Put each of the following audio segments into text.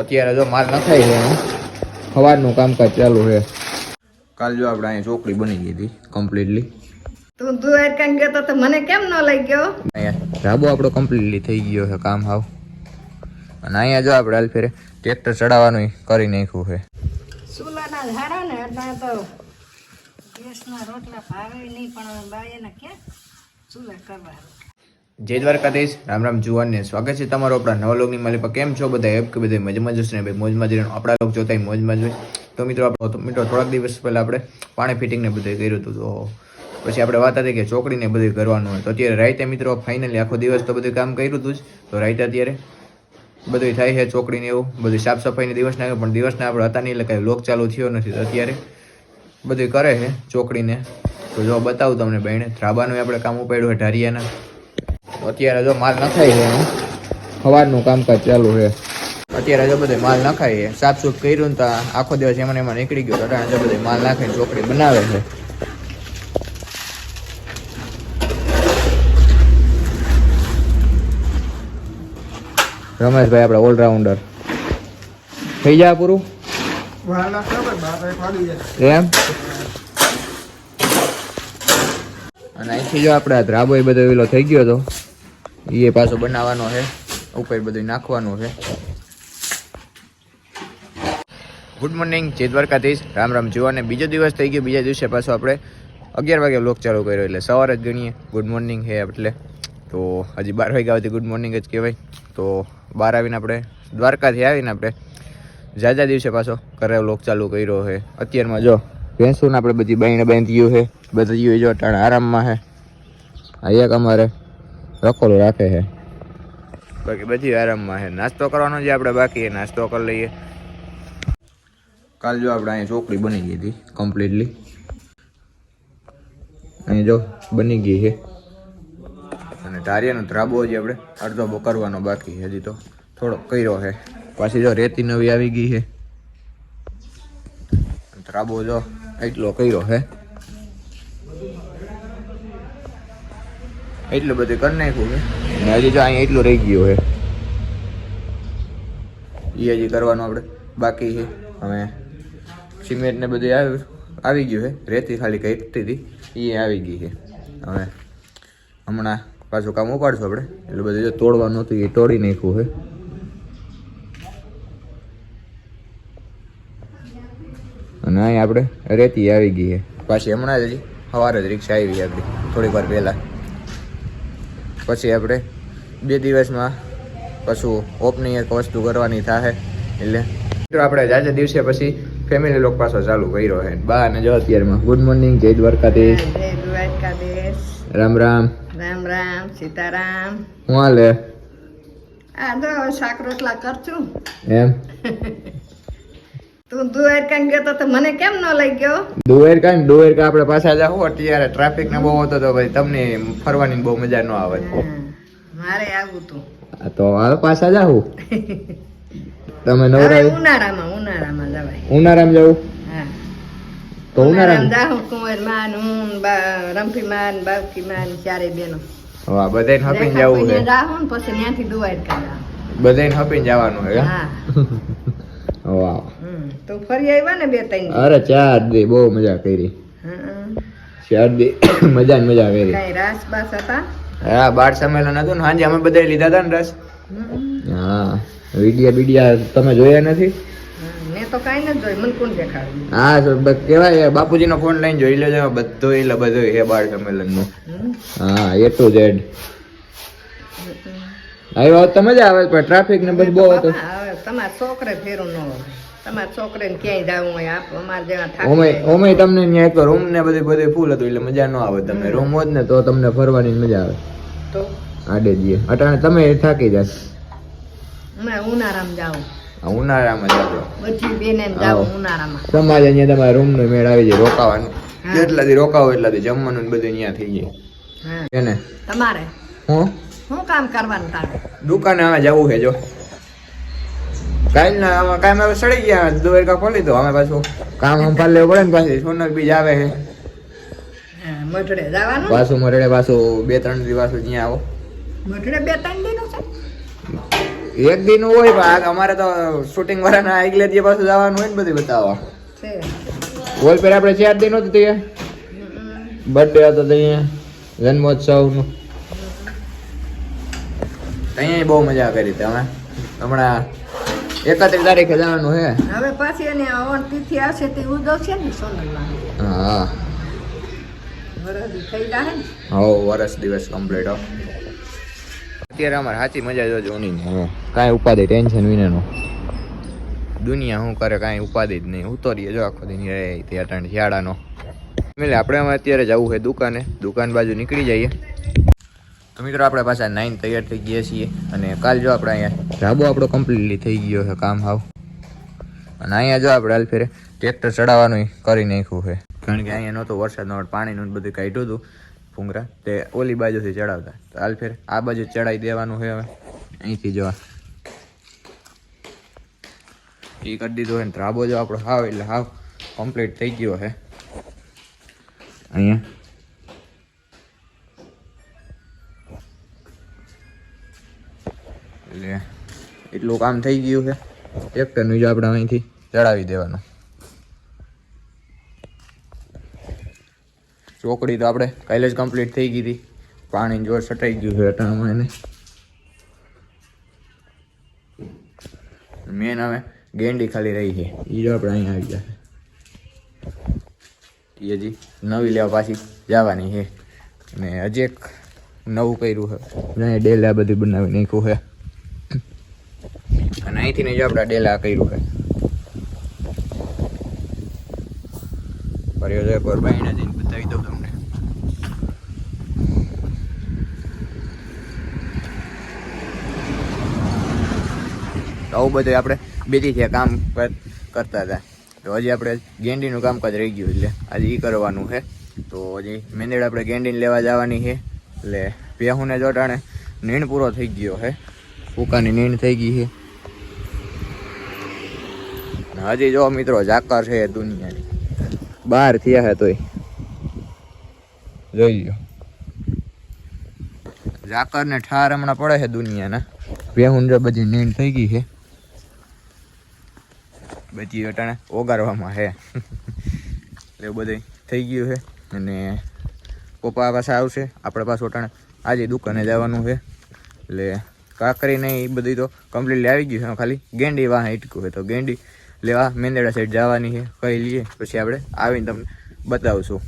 અત્યારે જો માલ નખાઈ ગયો સવારનું કામકાજ ચાલુ છે. કાલ જો આપણે અહીંયા ચોકડી બની ગઈ હતી કમ્પ્લીટલી તું દુવાર કાંઈ ગયો તો મને કેમ ન લઈ ગયો અહીંયા ધાબો આપણો કમ્પ્લીટલી થઈ ગયો છે કામ હાવ. અને અહીંયા જો આપણે હાલ ફેરે ટ્રેક્ટર ચડાવવાનું કરી નાખ્યું છે. ચૂલાના ઝાડા ને એટલે તો ગેસના રોટલા ભાવે નહીં પણ બાયના ક્યાં? ચૂલા કરવા. જય દ્વારકાધીશ, રામ રામ જુવાનને સ્વાગત છે તમારો આપણા નવા મળી પણ કેમ છો બધા એપ કે બધા મજમાં જશે ને? ભાઈ, મોજમાં જઈને આપણા લોક જોતા મોજમાં જોઈએ તો મિત્રો, આપણો મિત્રો, થોડાક દિવસ પહેલાં આપણે પાણી ફિટિંગ ને બધું કર્યું હતું. તો પછી આપણે વાત હતી કે ચોકડીને બધું કરવાનું હોય. તો અત્યારે રાઈતે મિત્રો ફાઇનલી આખો દિવસ તો બધું કામ કર્યું હતું જ. તો રાઈતે અત્યારે બધું થાય છે ચોકડીને એવું. બધું સાફ સફાઈને દિવસ ના પણ દિવસના આપણે હતા નહીં એટલે કાંઈ લોક ચાલુ થયો નથી. તો અત્યારે બધું કરે છે ચોકડીને તો જો બતાવું તમને બહેને ધ્રાબાનું આપણે કામ ઉપાડ્યું હોય ઢારિયાના. અત્યારે જો માલ નખાય છે સવારનું કામકાજ ચાલુ છે. અત્યારે જો બધે માલ નખાય છે સાફ સૂફ કર્યું ને તો આખો દિવસ એમાં એમાં નીકળી ગયો અટાણે જો બધે માલ નાખીને ચોકડી બનાવે છે. રમેશભાઈ આપણા ઓલરાઉન્ડર. થઈ જાય પૂરું? એમ? અને અહીંથી જો આપણે ધ્રાબો એ બધો વેલો થઈ ગયો હતો એ પાછો બનાવવાનો છે. ઉપર બધું નાખવાનું છે. ગુડ મોર્નિંગ જય દ્વારકાધીશ. રામ રામ, જુઓ અને બીજો દિવસ થઈ ગયો. બીજા દિવસે પાછો આપણે અગિયાર વાગે લોક ચાલુ કર્યો, એટલે સવારે જ ગણીએ. ગુડ મોર્નિંગ છે એટલે. તો હજી બાર વાગ્યા સુધી ગુડ મોર્નિંગ જ કહેવાય. તો બાર આવીને આપણે દ્વારકાથી આવીને આપણે જાજા દિવસે પાછો ઘરે લોક ચાલુ કર્યો છે. અત્યારમાં જો ભેંસુને આપણે બધી બાઈને બાંધ્યું છે. બધી જો અટાણ આરામમાં છે. એક અમારે રખોલો રાખે છે. બાકી બધી આરામમાં છે. નાસ્તો કરવાનો જે આપણે બાકી નાસ્તો કરી લઈએ. કાલ જો આપણે અહીંયા ચોકડી બની ગઈ હતી કમ્પ્લીટલી અહીં જો બની ગઈ છે. અને ધારિયાનો ધ્રાબો હજી આપણે અડધો કરવાનો બાકી હજી તો થોડો કર્યો છે. પાછી જો રેતી નવી આવી ગઈ છે. ધ્રાબો જો એટલો કર્યો છે. એટલું બધું કરી નાખ્યું છે અને હજી જો અહીંયા એટલું રહી ગયું છે. એ હજી કરવાનું આપણે બાકી છે. હવે સિમેન્ટ ને બધું આવી આવી ગયું છે. રેતી ખાલી કહેતી હતી. એ આવી ગઈ છે. હવે હમણાં પાછું કામ ઉપાડશું આપણે એટલે બધું જો તોડવાનું હતું એ તોડી નાખ્યું છે. અને અહીં આપણે રેતી આવી ગઈ છે. પાછી હમણાં જ હજી સવારે જ રિક્ષા આવી આપણી થોડીક વાર પહેલાં. પછી આપણે બે દિવસમાં પાછું ઓપનિંગ એક વસ્તુ કરવાની થાય એટલે મિત્રો આપણે જાજે દિવસે પછી ફેમિલી લોક પાછો ચાલુ કર્યો હે. બા અને જો અત્યારમાં. ગુડ મોર્નિંગ જય દ્વારકાધીશ. જય દ્વારકાધીશ. રામ રામ. રામ રામ સીતારામ. હું હાલે? આ તો શાક રોટલા કરશું. એમ? તું દુવાર કાંઈ ગયો તો મને કેમ ન લઈ ગયો દુવેર કાંઈ ને દુવેર કા આપણે પાછા જાવ અત્યારે ટ્રાફિક ને બહુ હતો તો ભાઈ તમને ફરવાની બહુ મજા ન આવે. મારે આવું તું તો હાલ પાછા જાવ તમે નવરા ઉનાળામાં ઉનાળામાં જવાય. ઉનાળામાં જાવ તો ઉનાળામાં? જાહું કુંવર માન હું રંભી માન બાવકી માન ચારે બેનો હા બધાને હપીને જવું છે ને પછી ત્યાંથી દુવાર કાઢા બધાને હપીને જવાનું છે હા. વાહ. તું ફરી આવ્યા ને બે ત્રણ અરે ચાર દી બહુ મજા કરી. ચાર દી મજા ને મજા કરી. કઈ રાસ બાસ હતા? હા બાર સંમેલન હતું ને હાંજે અમે બધા લીધા હતા ને રસ. હા વિડિયા બીડિયા તમે જોયા નથી? મેં તો કાંઈ નથી જોયું મને કોણ દેખાડ્યું? હા કેવાય બાપુજીનો ફોન લઈને જોઈ લેજો બધું એટલે બધું એ બાર સંમેલનનું. હા એ ટુ ઝેડ આવ્યો તો મજા આવે પણ ટ્રાફિક ને બધું બહુ હતું. તમારા છોકરે ફેરું ન હોય. તમારા છોકરાને ક્યાંય જવું હોય આપ અમારા જેવા થાકી ઓમે તમને ત્યાં એક રૂમ ને બધું બધું ફૂલ હતું એટલે મજા ન આવે તમને રૂમ હોત ને તો તમને ફરવાની મજા આવે. તો? આડે જઈએ. અટાણે તમે થાકી જાય હમણાં ઉનાળામાં જાઉં ઉનાળામાં જાજો બધી બેને આવો. ઉનાળામાં. સમાજ અહીંયા તમારા રૂમ નો મેળ આવી જાય. રોકાવાનું. જેટલા રોકાવો એટલા જમવાનું બધું અહીંયા થઈ જાય. તમારે? હું? શું કામ કરવાનું તારે? દુકાને હવે જવું છે જો. કાલ ના કાલ કામ હવે સડી ગયા દુવેરકા ખોલી દો અમે પાછું કામ સંભાળ લેવું પડે ને પાછી સોનક બીજ આવે છે. જવાનું? પાછું મરડે પાછું બે ત્રણ દિવસ પાછું ત્યાં આવો. મઢડે બે ત્રણ દિનો છે? એક દિન હોય પણ અમારે તો શૂટિંગ વાળાના આગલે દિવસ પાછું જવાનું હોય ને બધું બતાવવા. બોલ વોલ પર આપણે ચાર દિન હતું ત્યાં. બર્થડે હતો ત્યાં જન્મોત્સવનું. અહીંયા બહુ મજા કરી હતી અમે. હમણાં એકત્રીસ તારીખે જવાનું હે? હવે પાછી એની આવણ તિથિ આવશે તે ઉજવશે ને સોનલમાં હા. વરદી થઈ જાય ને. હો વરસ દિવસ કમ્પ્લીટ હો અત્યારે અમારે સાચી મજા જોજો ઉની કાંઈ ઉપાધિ ટેન્શન વિનાનું. દુનિયા શું કરે કાંઈ ઉપાધિ જ નહીં. ઉતરીએ જો આખો દિન ત્યાં શિયાળાનો. એટલે આપણે અમે અત્યારે જવું છે દુકાને. દુકાન બાજુ નીકળી જઈએ. તો મિત્રો, આપણે પાછા નાઈન તૈયાર થઈ ગયા છીએ અને કાલ જો આપણે અહીંયા ધાબો આપણો કમ્પ્લીટલી થઈ ગયો છે કામ હાવ. અને અહીંયા જો આપણે હાલ ફેરે ટ્રેક્ટર ચડાવવાનું કરી નાખ્યું છે. કારણ કે અહીંયા નહોતો વરસાદનો પાણીનું બધું કાઢ્યું હતું ભૂંગરા તે ઓલી બાજુથી ચડાવતા. તો હાલ ફેર આ બાજુ ચડાવી દેવાનું છે હવે. અહીંથી જવા એ કરી દીધું હોય ને ધાબો જો આપણો હાવ એટલે હાવ કમ્પ્લીટ થઈ ગયો છે. અહીંયા એટલે એટલું કામ થઈ ગયું છે. ટ્રેક્ટરનું જો આપણે અહીંથી ચડાવી દેવાનું. ચોકડી તો આપણે કાલે જ કમ્પ્લીટ થઈ ગઈ હતી. પાણી જોર સટાઈ ગયું છે અટાણામાં એને. મેન હવે ગેંડી ખાલી રહી છે. એ જો આપણે અહીંયા આવી ગયા એ હજી નવી લેવા પાછી જવાની છે. અને હજી એક નવું કર્યું છે. ડેલા બધી બનાવી નાખ્યું છે. અને અહીંથી જો આપણે ડેલા કર્યું છે. ફરી એક વાર બાઈને જઈને બતાવી દઉં તમને. આવું બધું આપણે બેથી થયા કામ કર- કરતા હતા. તો હજી આપણે ગેંડીનું કામકાજ રહી ગયું એટલે આજે એ કરવાનું છે. તો હજી મેંદેડ આપણે ગેંડીને લેવા જવાની છે. એટલે પેહુને જોટાણે નીણ પૂરો થઈ ગયો છે. ફૂકાની નીણ થઈ ગઈ છે. હજી જો મિત્રો ઝાકર છે દુનિયાની. બહાર થયા હે તોય. જોઈ લો ઝાકર ને ઠાર હમણાં પડે છે દુનિયાના. બેહુન જો બધી નીંદ થઈ ગઈ છે. બધી અટાણે ઓગારવામાં છે. એ બધું થઈ ગયું છે. અને પપ્પા પાછા આવશે. આપણે પાસે અટાણે આજે દુકાને જવાનું છે. એટલે કાકરી ને એ બધી તો કમ્પ્લીટલી આવી ગયું છે. ખાલી ગેંડી વાહ ઇટકું હોય તો ગેંડી લેવા મેંદેડા સાઈડ જવાની છે કહી લઈએ પછી આપણે આવીને તમને બતાવશું.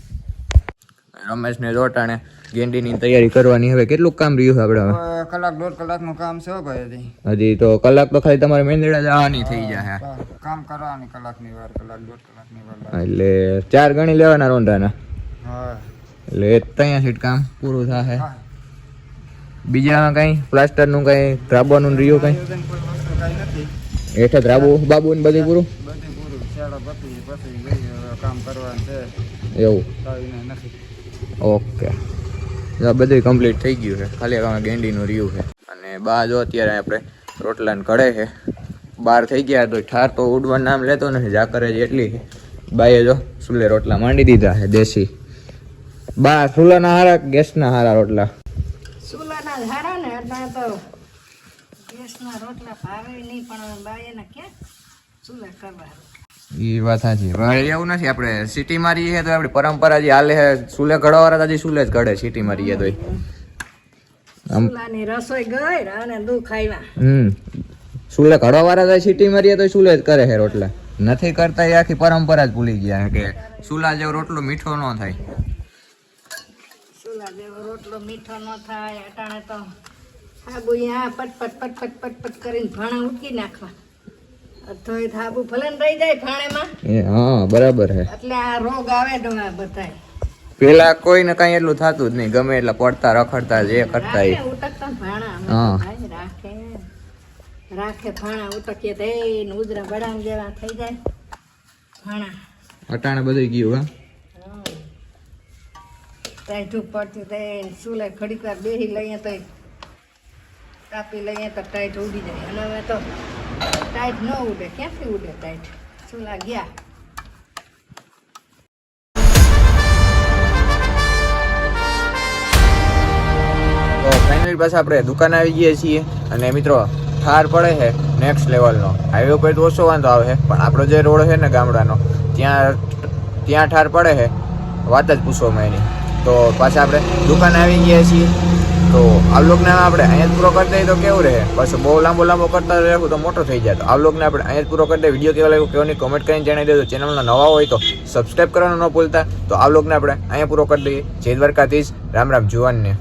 રમેશને જોટાણે ગેંડીની તૈયારી કરવાની. હવે કેટલું કામ રહ્યું છે આપણે હવે? કલાક દોઢ કલાકનું કામ છે ભાઈ હજી. તો કલાક તો ખાલી તમારે મેંદેડા જવાની થઈ જાય કામ કરવાની કલાકની વાર કલાક દોઢ કલાકની વાર એટલે ચાર ગણી લેવાના રોંઢાના? હા. એટલે ત્યાં સીટ કામ પૂરું થાય બીજામાં બીજા કઈ પ્લાસ્ટરનું કઈ ધ્રાબાનું રહ્યું કઈ? આયોજન કોઈ વસ્તુ કાંઈ નથી હેઠે ધ્રાબુ બાબુ ને બધું પૂરું? બધું પૂરું. શેડા પતી પછી ગઈ કામ કરવાનું છે. એવું? નથી. ઓકે. આ બધું કમ્પ્લીટ થઈ ગયું છે. ખાલી હવે ગેંડીનું રહ્યું છે. અને બા જો અત્યારે આપણે રોટલાને કઢે છે. બહાર થઈ ગયા તો ઠાર તો ઉડવાનું નામ લેતો નથી. જાકરે જ એટલી છે. બાએ જો સુલે રોટલા માંડી દીધા છે દેશી. બા સુલાના હારા ગેસના હારા રોટલા? સુલાના ઝાડા ને તો ગેસના રોટલા ભાવે નહીં પણ બાયના ક્યાં ચૂલા કરવા એ વાત સાચી. પણ એવું નથી આપણે સિટી માં રહીએ તો આપણી પરંપરા જે હાલે સુલે ઘડવાવાળા હજી સુલે જ ઘડે સિટી માં રહીએ તો રસોઈ ગઈ અને દુઃખ આવ્યા હમ. સુલે ઘડવાવાળા તો સિટી માં રહીએ તો સુલે જ કરે છે રોટલા. નથી કરતા એ આખી પરંપરા જ ભૂલી ગયા કે સુલા જેવો રોટલો મીઠો ન થાય. સુલા જેવો રોટલો મીઠો ન થાય અટાણે તો હાબુ પટ પટ પટ પટ કરીને ભાણા ઉકી નાખવા. તોય થાબુ ભલે ને રહી જાય ભાણેમાં. એ હા બરાબર હે. એટલે આ રોગ આવે ડોળા બધાય. પેલા કોઈને કઈ એટલું થતું જ નહીં ગમે એટલે પડતા રખડતા જે કરતા એ. ઉટકતા ભાણા હા. રાખે. રાખે ભાણા ઉટકીએ તો ને ઉજરા બડામ જેવા થઈ જાય. ભાણા. અટાણે બધું ગયું ટાઈટ પડતી તે સુલે ઘડીક વાર બેસી લઈએ તો કાપી લઈએ તો ટાઈટ ઉડી જાય. અને હવે તો ટાઈટ ન ઉડે. ક્યાંથી ઉડે ટાઈટ? ચૂલા ગયા. ફાઇનલી પાછા આપણે દુકાન આવી ગયા છીએ અને મિત્રો, ઠાર પડે છે નેક્સ્ટ લેવલનો હાઈવે ઉપર તો ઓછો વાંધો આવે પણ આપણો જે રોડ છે ને ગામડાનો, ત્યાં ત્યાં ઠાર પડે છે. વાત જ પૂછવામાં એની તો પાછા આપણે દુકાન આવી ગયા છીએ. તો આ લોકને આપણે અહીંયા જ પૂરો કરી દઈએ તો કેવું રહે? પછી બહુ લાંબો લાંબો કરતા રહેવું તો મોટો થઈ જાય. તો આ લોકને આપણે અહીંયા જ પૂરો કરી દઈએ. વીડિયો કેવા લાગ્યો કેવાની કોમેન્ટ કરીને જણાવી દેજો. ચેનલના નવા હોય તો સબસ્ક્રાઈબ કરવાનું ન ભૂલતા. તો આ લોકને આપણે અહીંયા પૂરો કરી દઈએ. જય દ્વારકાધીશ. રામ રામ, જુવાનને.